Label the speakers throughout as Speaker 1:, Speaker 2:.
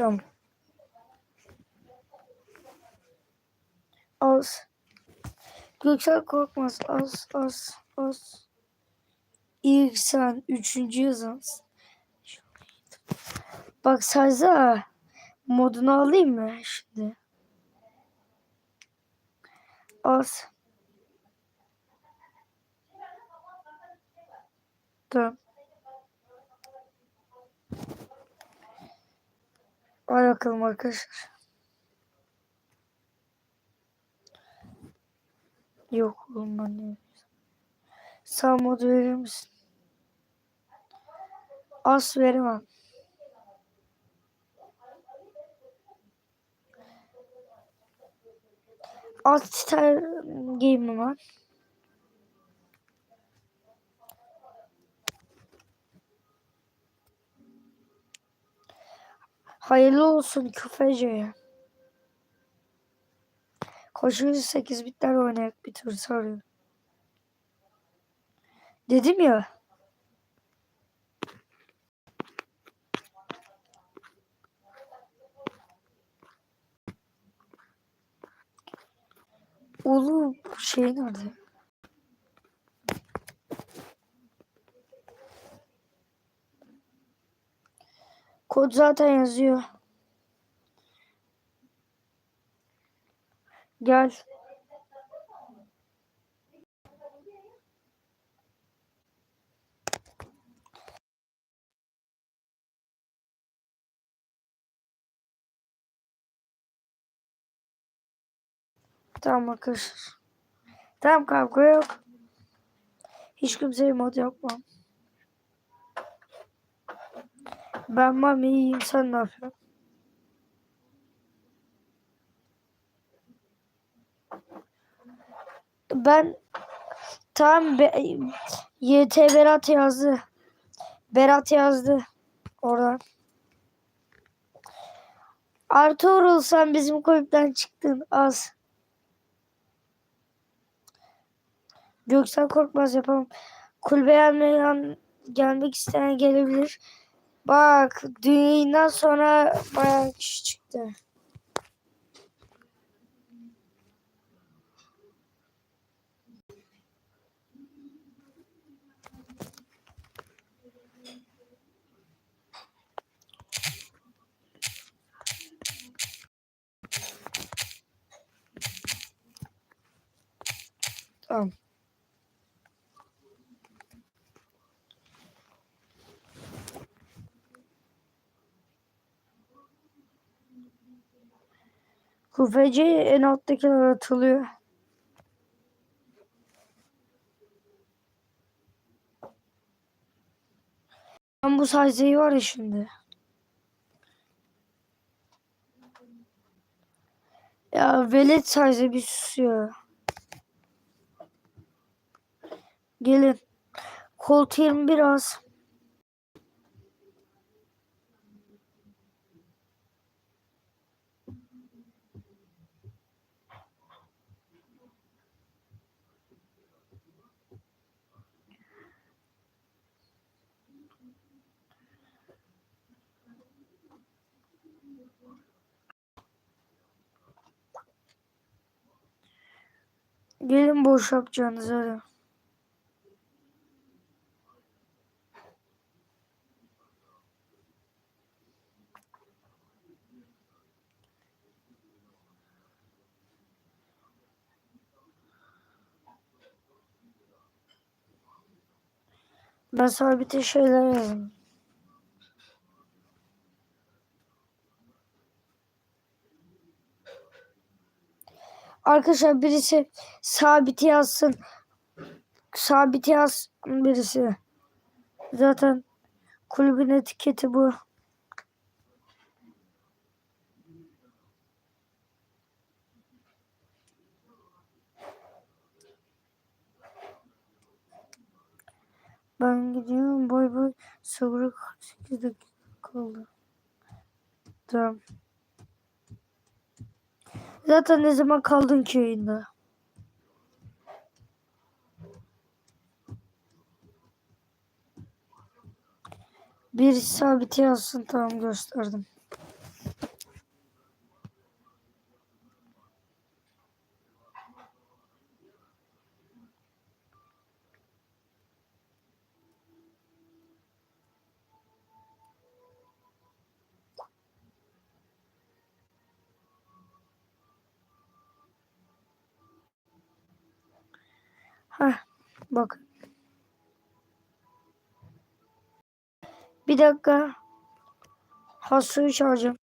Speaker 1: Tamam. Az. Göksel Korkmaz. Az az az. İlk sen. Üçüncü yazans. Bak Sarza. Modunu alayım mı şimdi? Az. Tamam. Hadi bakalım arkadaşlar. Yok oğlum ben Sağ modu verir misin? As veremem. Alt titar game var. Hayırlı olsun küfeceye. Koşu 8 bitler oynayak bir tur sarıyor. Dedim ya. Oğlum şey nerede? Kod zaten yazıyor. Gel. Tamam arkadaşlar. Tamam kavga yok. Hiç kimseye mod yapmam. Ben mami iyiyim sen ne yapıyorsun? Ben tam be, YT Berat yazdı. Berat yazdı oradan. Artuğrul sen bizim kulüpten çıktın az. Göksel Korkmaz yapalım. Kulübe gelmeyen, gelmek isteyen gelebilir. Bak düğünden sonra bayağı kişi çıktı. Tamam. Kufeci en alttakiler atılıyor. Ben bu sayzeyi var ya şimdi. Ya velet sayze bir susuyor. Gelin. Colt 21 az. Gelin boş yapacağınız hadi. Ben sabit şeyler yazdım. Arkadaşlar birisi sabit yazsın. Sabit yazsın birisi. Zaten kulübün etiketi bu. Ben gidiyorum. Boy boy. Sonra 48 dakika kaldı. Tamam. Zaten ne zaman kaldın ki? Bir sabit yazsın tamam gösterdim. Heh, bak. Bir dakika. Hastayı çağıracağım.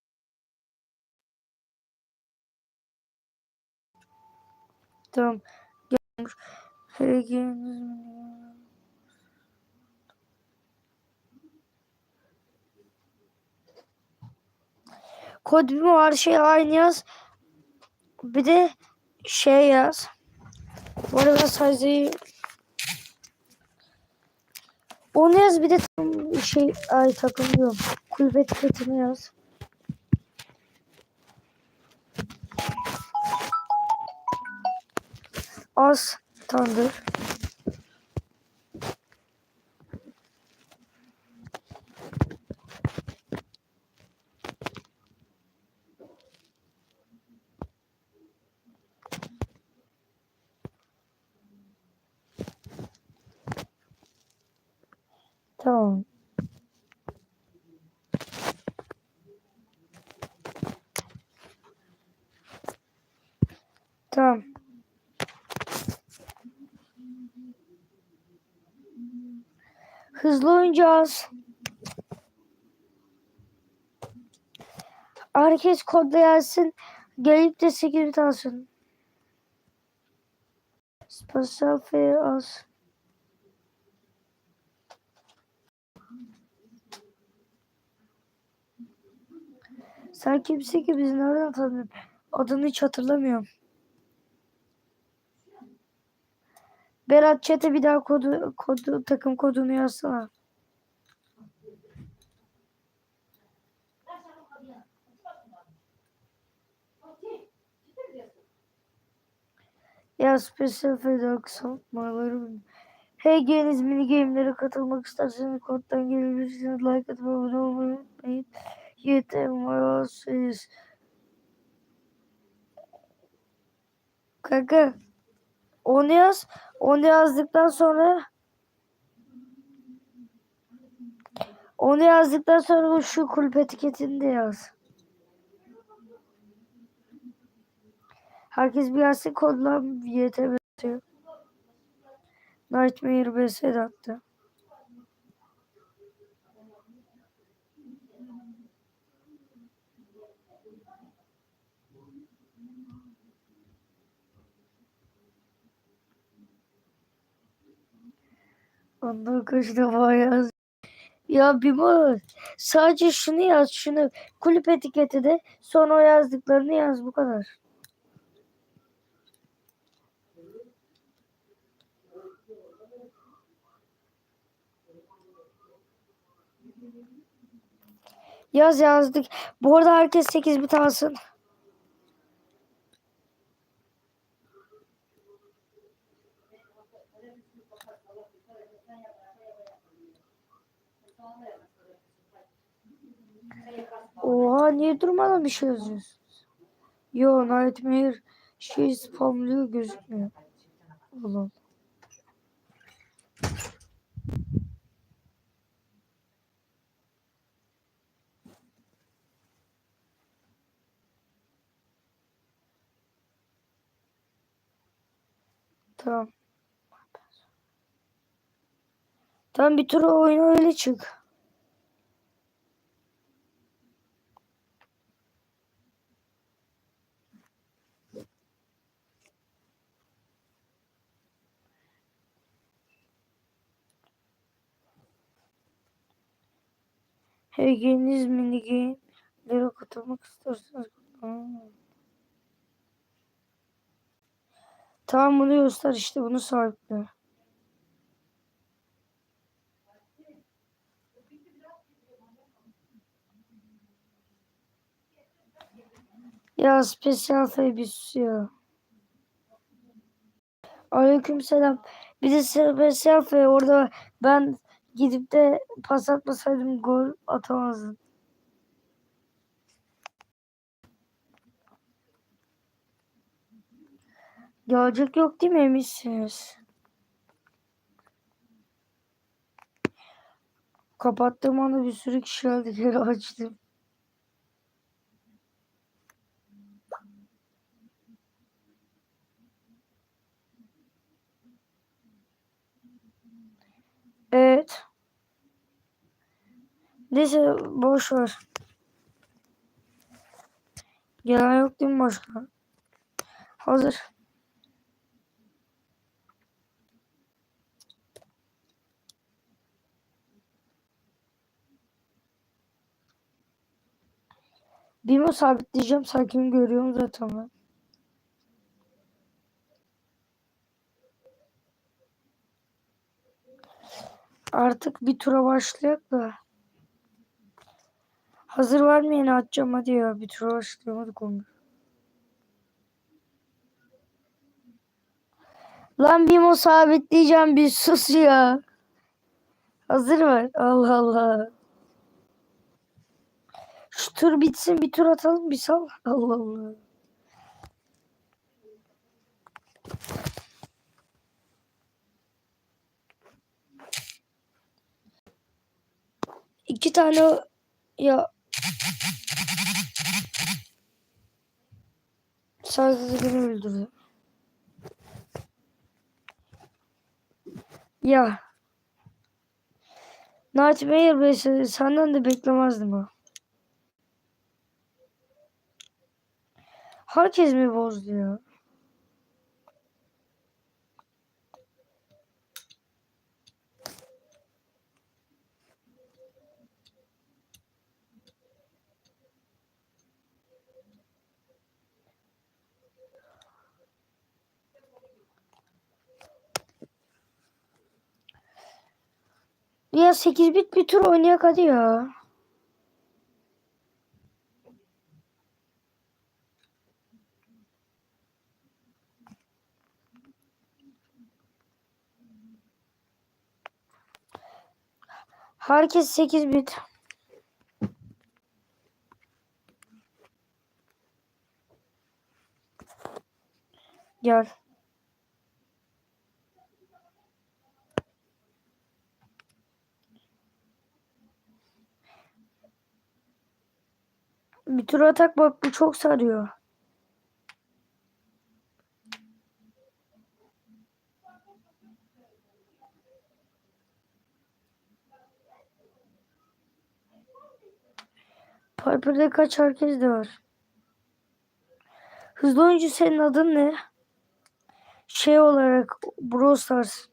Speaker 1: Tamam. Gelmiş. Herkes- Kodum var şey aynı yaz. Bir de şey yaz. Bu arada sayıyı onu yaz bir de tam şey ay takım diyorum. Kulüp etiketini yaz. Az tandır. Tamam. Tamam. Hızlı oynayacağız. Herkes kodla yazsın. Gelip de 8 bit alsın. Spatial Fair az. Sen kimsin ki bizi nereden tanıyorsun? Adını hiç hatırlamıyorum. Berat Çete bir daha kodu, kodu takım kodunu yazsana. Ya Special kısaltmaları Hey genç mini game'lere katılmak isterseniz koddan gelebilirsiniz. Like atıp abone olmayı unutmayın. Varasınız. Kanka onu yaz. Onu yazdıktan sonra onu yazdıktan sonra şu kulüp etiketini de yaz. Herkes bir yazsın kodla YTB atıyor. Nightmare BS de attı. Ondan kaç defa yaz. Ya Bimo sadece şunu yaz şunu kulüp etiketi de sonra o yazdıklarını yaz bu kadar. Yaz yazdık. Bu arada herkes 8 bit alsın. Oha niye durmadan bir şey yazıyorsunuz? Yo Nightmare şey spamlıyor gözükmüyor. Ulan. Tamam. Tamam bir tur oyuna öyle çık. Hegeniz mini game'lere katılmak isterseniz. Tamam bunu göster işte bunu sahiple. Ya spesyal febis ya. Aleyküm selam. Bir de spesyal fe orada ben gidip de pas atmasaydım gol atamazdım. Gelecek yok değil mi eminsiniz? Kapattığım anda bir sürü kişi geldi geri açtım. Evet. Neyse boş ver. Gelen yok değil mi başka? Hazır. Bimo sabitleyeceğim. Sakin görüyorum zaten ben. Artık bir tura başlayak da. Hazır var mı yeni atacağım hadi ya. Bir tura başlayalım hadi konu. Lan Bimo sabitleyeceğim bir sus ya. Hazır var. Allah Allah. Şu tur bitsin bir tur atalım bir sal. Allah Allah. İki tane ya sadece beni öldürdü. Ya Nightmare Bey'si senden de beklemezdim ha. Herkes mi bozdu ya? Ya 8 bit bir tur oynayak hadi ya. Herkes 8 bit. Gel. Tur atak bak bu çok sarıyor. Piper'da kaç herkes de var. Hızlı oyuncu senin adın ne? Şey olarak Brawl Stars.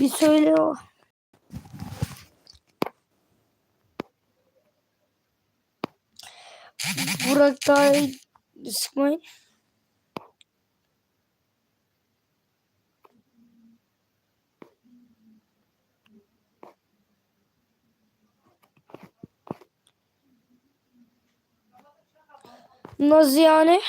Speaker 1: Bir söyle o. Burak daha sıkmayın. Nasıl yani?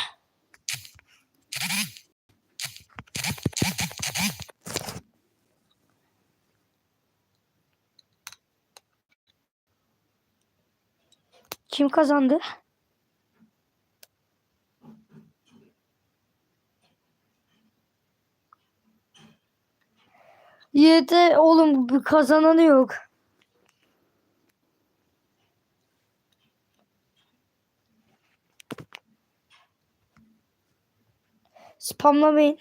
Speaker 1: Kim kazandı? Yeter oğlum kazananı yok. Spamlamayın.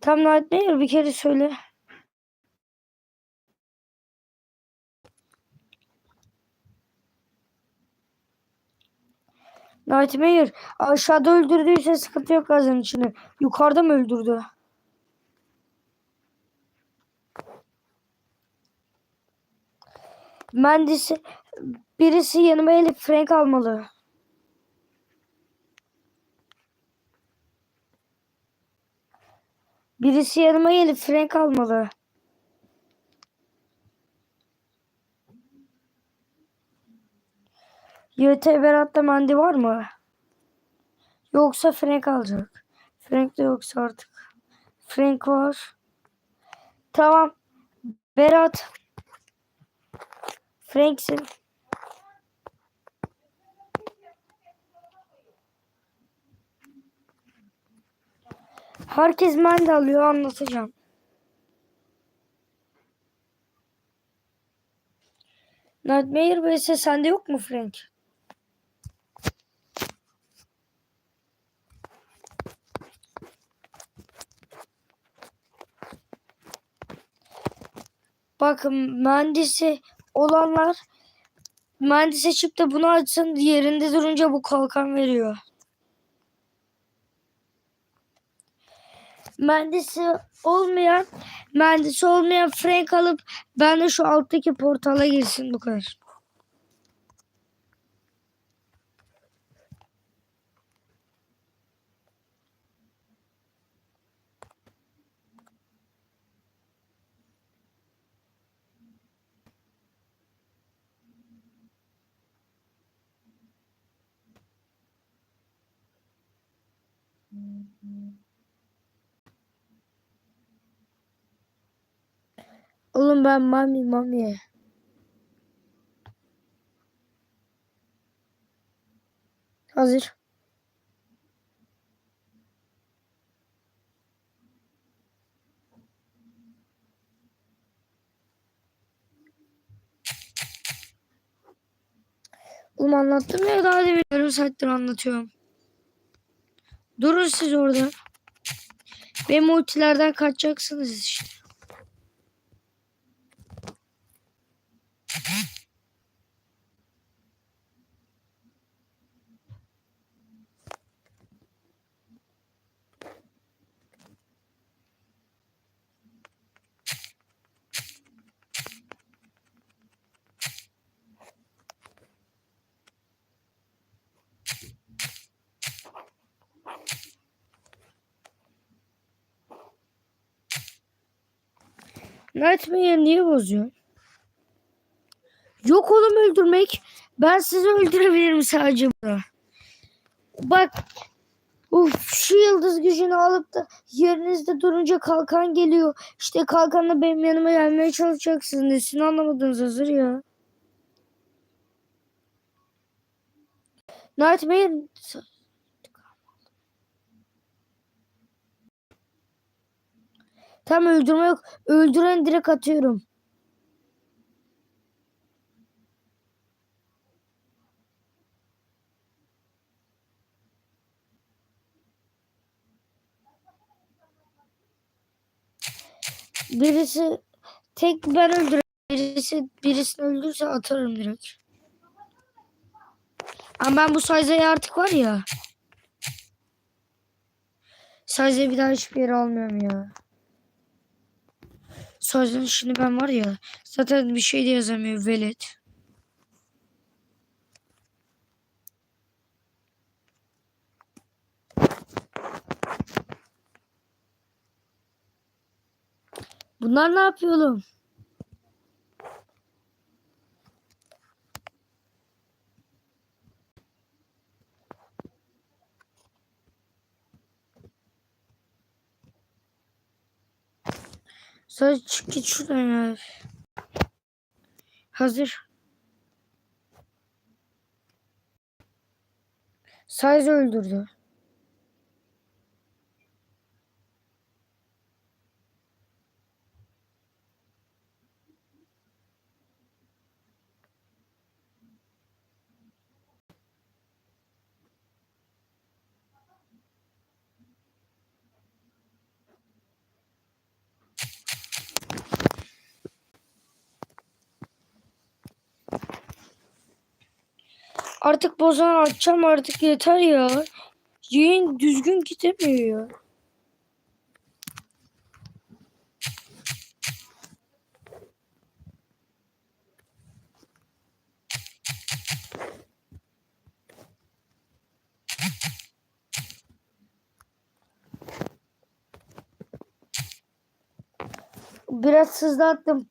Speaker 1: Tam Nightmare bir kere söyle. Nightmare aşağıda öldürdüyse sıkıntı yok gazın içine. Yukarıda mı öldürdü? Mühendisi birisi yanıma Elif Frank almalı. Birisi yanıma gelip Frank almalı. YT Berat'ta Mandi var mı? Yoksa Frank alacak. Frank de yoksa artık. Frank var. Tamam. Berat. Frank'sin. Herkes Mandi alıyor anlatacağım. Nightmare vs sende yok mu Frank? Bakın mühendisi olanlar mühendis açıp da bunu açsın yerinde durunca bu kalkan veriyor. Mühendisi olmayan mühendisi olmayan Frank alıp ben de şu alttaki portala girsin bu kadar. Oğlum ben mami mami. Hazır. Oğlum anlattım ya daha demin yarım saattir anlatıyorum. Durun siz orada. Benim ultilerden kaçacaksınız işte. Nightmare niye bozuyor? Yok oğlum öldürmek. Ben sizi öldürebilirim sadece burada. Bak. Uf şu yıldız gücünü alıp da yerinizde durunca kalkan geliyor. İşte kalkanla benim yanıma gelmeye çalışacaksınız. Nesini anlamadınız hazır ya. Nightmare Tam öldürme yok. Öldüren direkt atıyorum. Birisi tek ben öldürürüm. Birisi birisini öldürürse atarım direkt. Ama ben bu Sayza'yı artık var ya. Sayza'yı bir daha hiçbir yere almıyorum ya. Sayza'nın şimdi ben var ya. Zaten bir şey de yazamıyor. Velet. Bunlar ne yapıyor oğlum? Sadece çık git. Hazır. Size öldürdü. Artık bozan açacağım artık yeter ya. Yayın düzgün gidemiyor ya. Biraz hızlattım.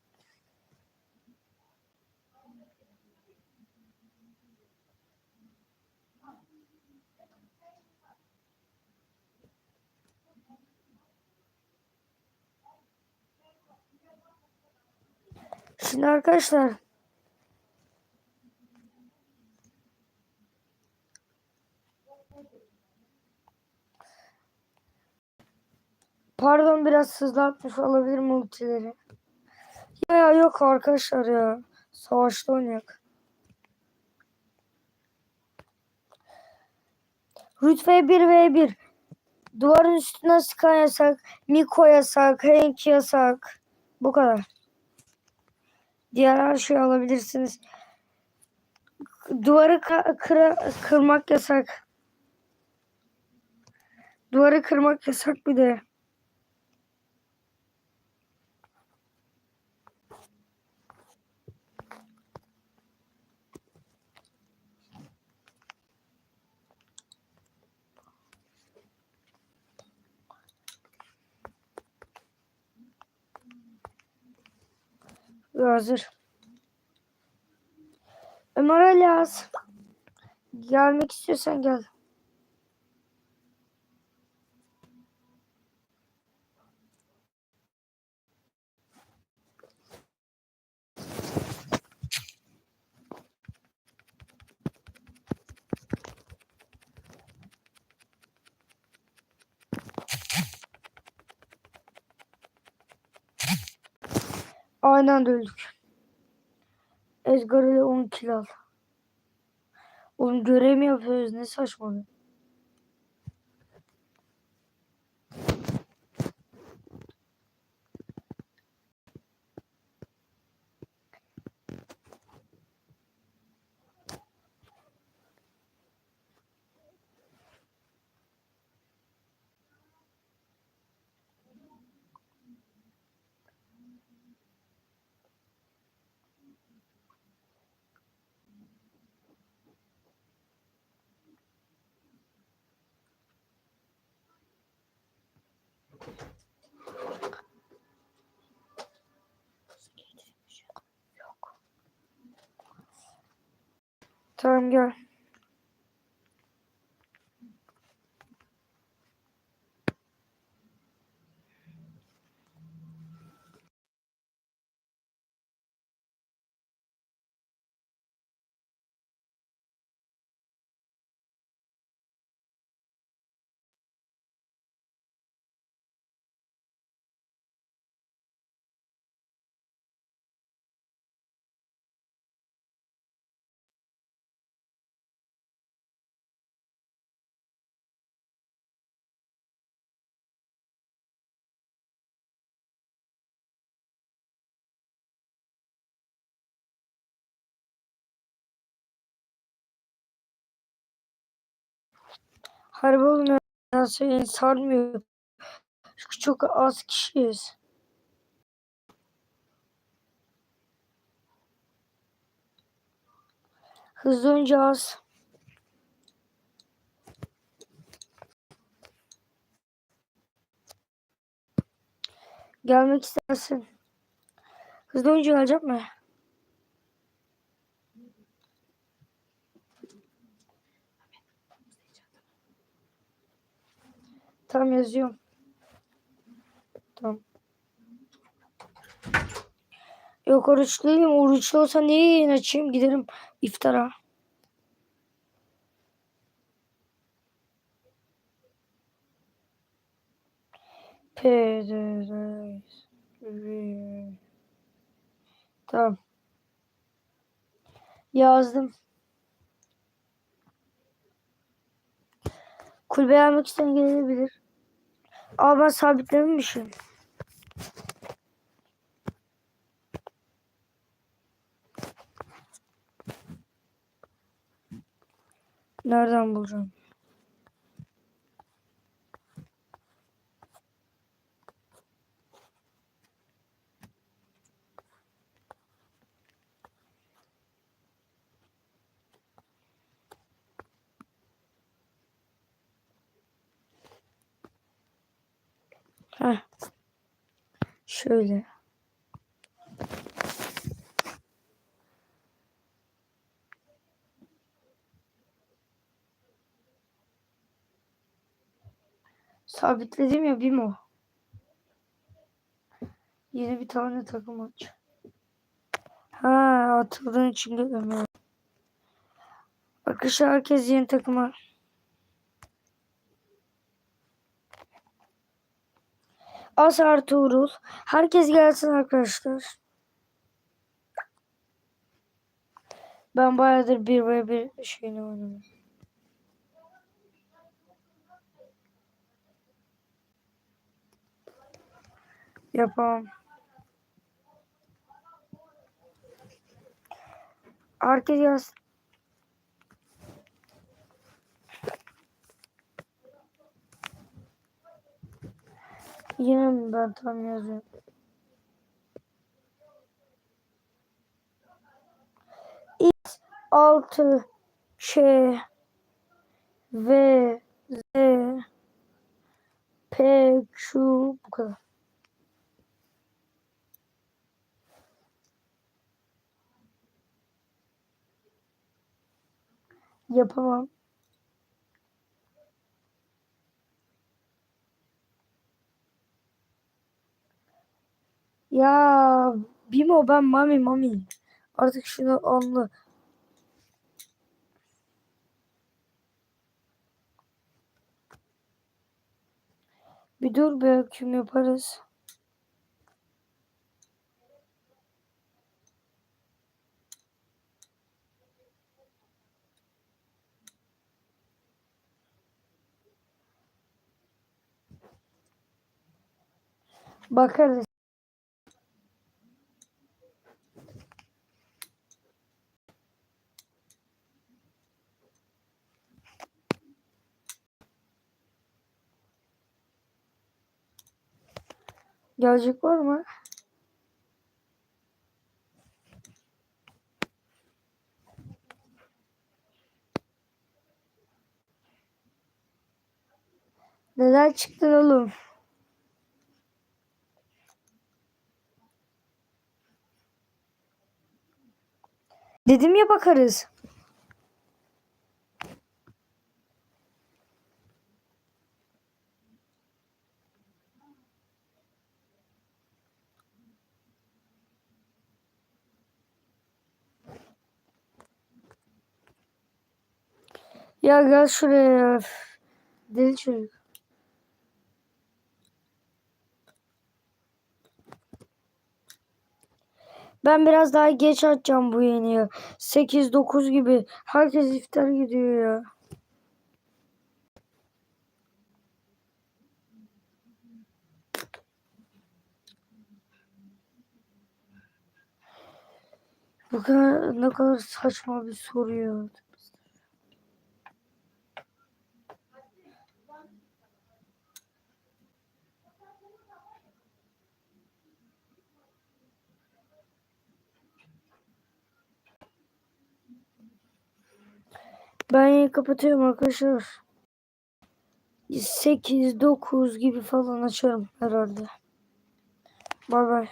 Speaker 1: Şimdi arkadaşlar Pardon biraz hızlatmış olabilir multileri. Ya, ya yok arkadaşlar ya. Savaşta oynayak. Rütbe 1v1. Duvarın üstüne sıkan yasak. Miko yasak. Hank yasak. Bu kadar. Diğer her şeyi alabilirsiniz. Duvarı kıra- kırmak yasak. Duvarı kırmak yasak bir de. Hazır. Ömer Alias. Gelmek istiyorsan gel. Aynı anda öldük. Edgar ile 10 kill al. Oğlum görev mi yapıyoruz? Ne saçmalık. Tamam gel. Harbi ya seni sarmıyor. Çünkü çok az kişiyiz. Hızlı az. Gelmek istersin. Hızlı önce gelecek mi? Tamam yazıyorum. Tamam. Yok oruç değilim. Oruçlu olsa niye yayın açayım? Giderim iftara. Tamam. Yazdım. Kulübe almak isteyen gelebilir. Aa ben sabitlememişim. Nereden bulacağım? Heh. Şöyle. Sabitledim ya Bimo. Yeni bir tane takım aç. Ha atıldığın için göremiyorum. Arkadaşlar herkes yeni takıma. As artı Uğurul. Herkes gelsin arkadaşlar. Ben bayağıdır bir ve bir şeyini oynamıyorum. Yapamam. Herkes yazsın. Yine mi ben tam yazıyorum? X altı Ç V Z P Q bu kadar. Yapamam. Ya Bimo ben Mami Mami. Artık şunu anla. Bir dur be kim yaparız. Bakarız. Gelecek var mı? Neden çıktın oğlum? Dedim ya bakarız. Ya gel şuraya ya. Deli çocuk. Ben biraz daha geç açacağım bu yayını. 8-9 gibi. Herkes iftar gidiyor ya. Bu kadar ne kadar saçma bir soru ya. Ben kapatıyorum arkadaşlar. 8-9 gibi falan açarım herhalde. Bay bay.